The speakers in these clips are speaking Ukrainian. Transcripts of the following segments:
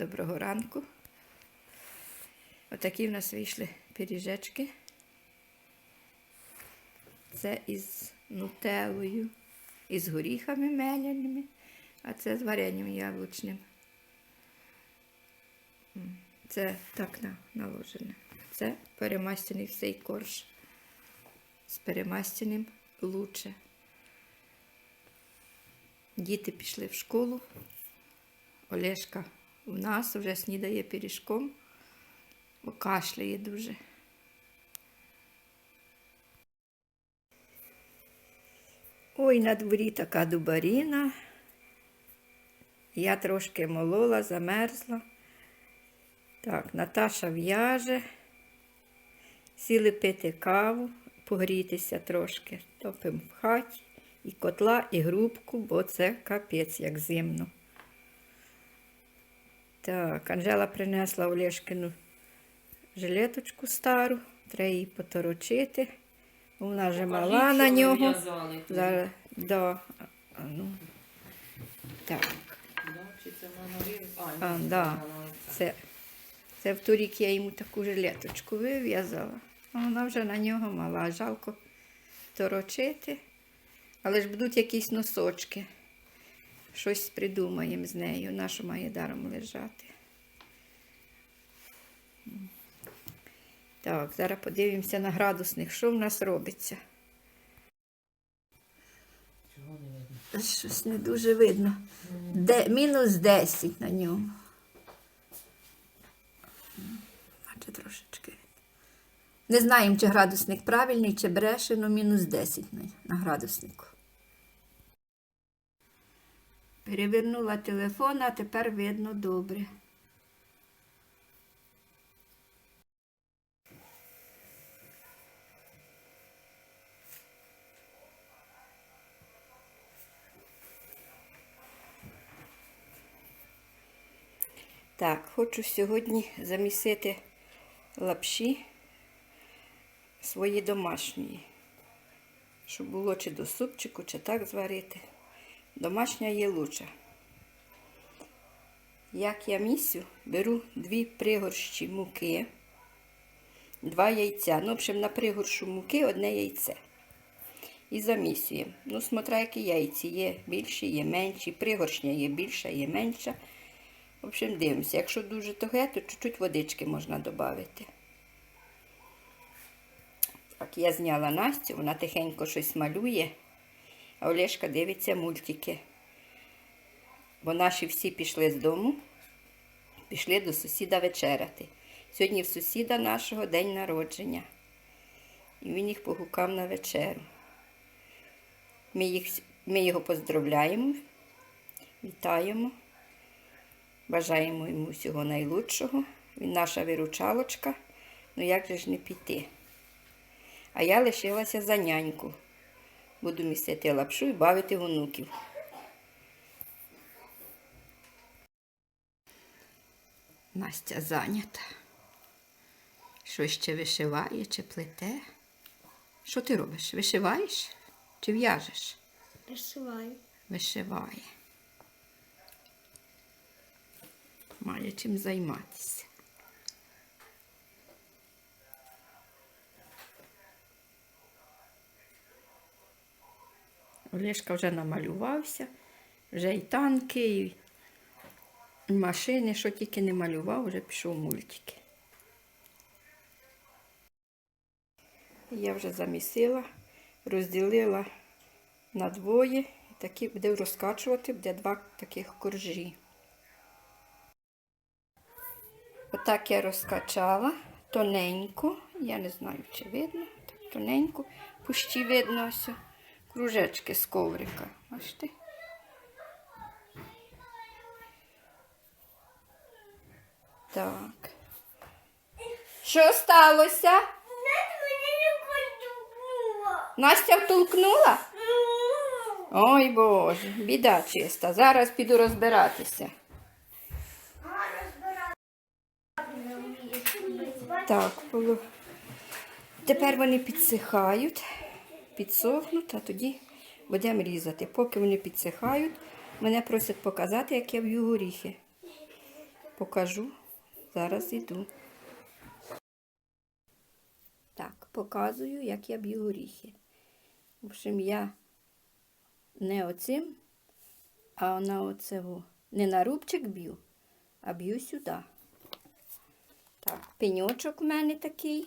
Доброго ранку. Отакі в нас вийшли пиріжечки. Це із нутеллою, із горіхами меляними, а це з варенням яблучним. Це так на, наложене. Це перемастяний всей корж. З перемастяним лучше. Діти пішли в школу. Олешка у нас вже снідає пиріжком, бо кашляє дуже. Ой, на дворі така дубаріна. Я трошки молола, замерзла. Так, Наташа в'яже. Сіли пити каву, погрітися трошки. Топимо в хаті. І котла, і грубку, бо це капець, як зимно. Так, Анжела принесла Олешкину жилеточку стару, треба її поторочити. Вона вже мала на нього. Зараз, да. А, ну. Так, А, да. це, це в торік я йому таку жилеточку вив'язала. А вона вже на нього мала. Жалко торочити. Але ж будуть якісь носочки. Щось придумаємо з нею. Нашу має даром лежати. Так, зараз подивимося на градусник, що в нас робиться. Щось не дуже видно. Де, мінус 10 на ньому. Наче трошечки. Не знаємо, чи градусник правильний, чи бреше, але мінус 10 на, на градуснику. Перевернула телефон, а тепер видно добре. Так, хочу сьогодні замісити лапші свої домашні. Щоб було чи до супчику, чи так зварити. Домашня є лучша. Як я місю, беру дві пригорщі муки, два яйця. Ну, в общем, на пригоршу муки одне яйце. І замісюємо. Ну, смотря, які яйці є більші, є менші, пригоршня є більша, є менша. В общем, дивимося. Якщо дуже туге, то чуть-чуть водички можна додати. Так, я зняла Настю, вона тихенько щось малює, а Олешка дивиться мультики. Бо наші всі пішли з дому, пішли до сусіда вечеряти. Сьогодні в сусіда нашого день народження. І він їх погукав на вечерю. Ми, їх, ми його поздравляємо, вітаємо. Бажаємо йому всього найлучшого. Він наша виручалочка. Ну як же ж не піти? А я лишилася за няньку. Буду місити лапшу і бавити онуків. Настя зайнята. Що ще вишиває чи плете? Що ти робиш? Вишиваєш чи в'яжеш? Вишиваю. Вишиває. Має чим займатися. Олешка вже намалювався, вже і танки, і машини, що тільки не малював, вже пішов мультики. Я вже замісила, розділила на двоє, і такі буде розкачувати, буде два таких коржі. Отак я розкачала тоненько, я не знаю, чи видно, так тоненько, пущі видно ось кружечки з коврика. Бачите? Так. Що сталося? Настя втолкнула? Ой Боже, біда чиста. Зараз піду розбиратися. Так, було. Тепер вони підсихають, підсохнуть, а тоді будемо різати. Поки вони підсихають, мене просять показати, як я в'ю горіхи. покажу. Зараз іду. Так, показую, як я б'ю горіхи. В общем, я не оцим, а на оцего. Не на рубчик б'ю, а б'ю сюди. Так, пеньочок у мене такий.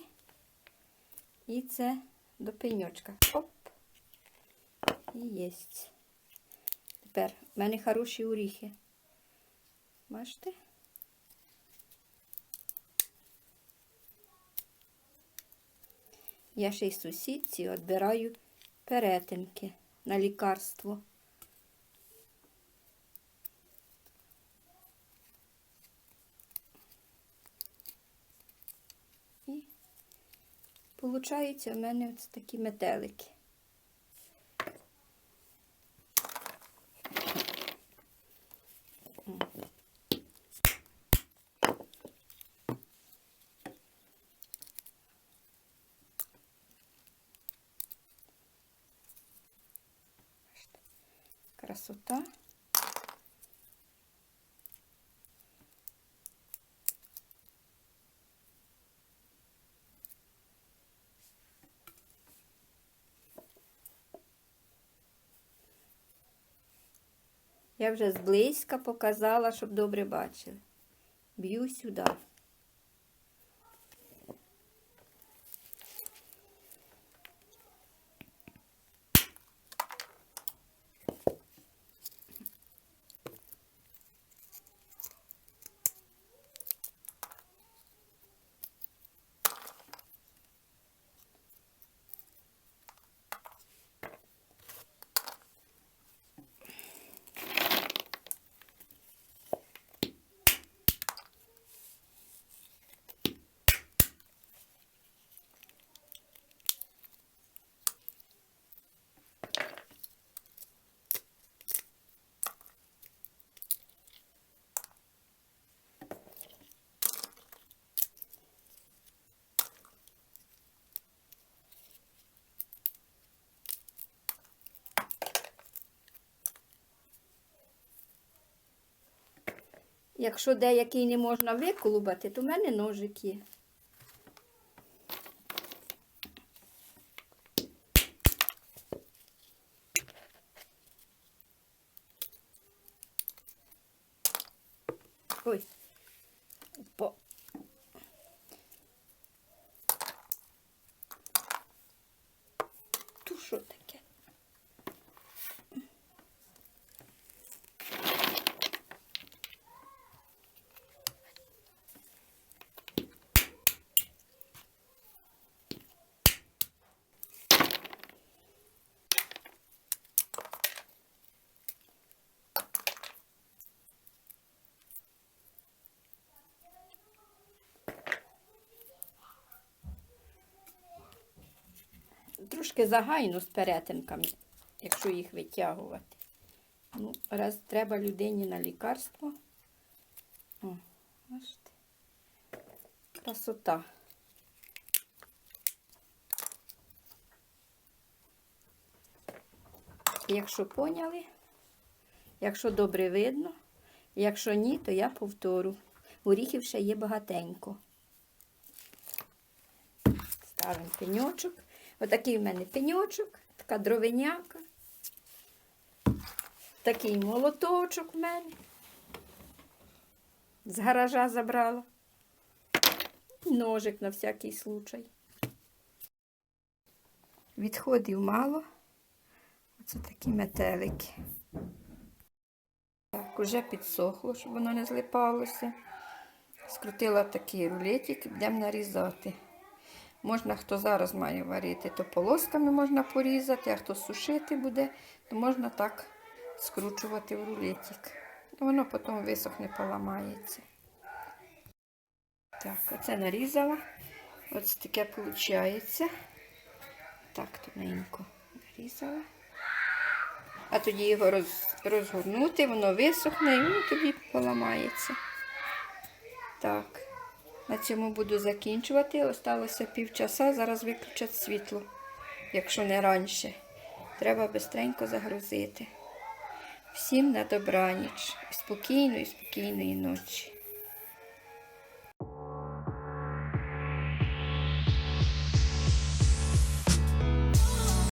І це до пеньочка. Оп. І єсть. Тепер в мене хороші оріхи. Бачите? Я ще й сусідці відбираю перетинки на лікарство. Получаються в мене ось такі метелики. Красота. Я вже зблизька показала, щоб добре бачили. Б'ю сюди. Якщо деякий не можна виколубати, то в мене ножик є. Ой. Опа. Ту що таке? Трошки загайно з перетинками, якщо їх витягувати. Ну, раз треба людині на лікарство. О, бачите. Красота. Якщо поняли, якщо добре видно, якщо ні, то я повторю. Горіхів ще є багатенько. Ставимо пеньочок. Отакий в мене пеньочок, така дровиняка. Такий молоточок в мене. З гаража забрала. Ножик на всякий случай. Відходів мало. Оце такі метелики. Так, уже підсохло, щоб воно не злипалося. Скрутила такий рулетик, будемо нарізати. Можна, хто зараз має варити, то полосками можна порізати, а хто сушити буде, то можна так скручувати в рулетик. Воно потім висохне, поламається. Так, оце нарізала. Ось таке виходить. Так, тоненько нарізала. А тоді його роз, розгорнути, воно висохне і воно тобі поламається. Так. На цьому буду закінчувати. Осталося півчаса, зараз виключать світло, якщо не раніше. Треба бистренько загрузити. Всім на добраніч. Спокійної, спокійної ночі.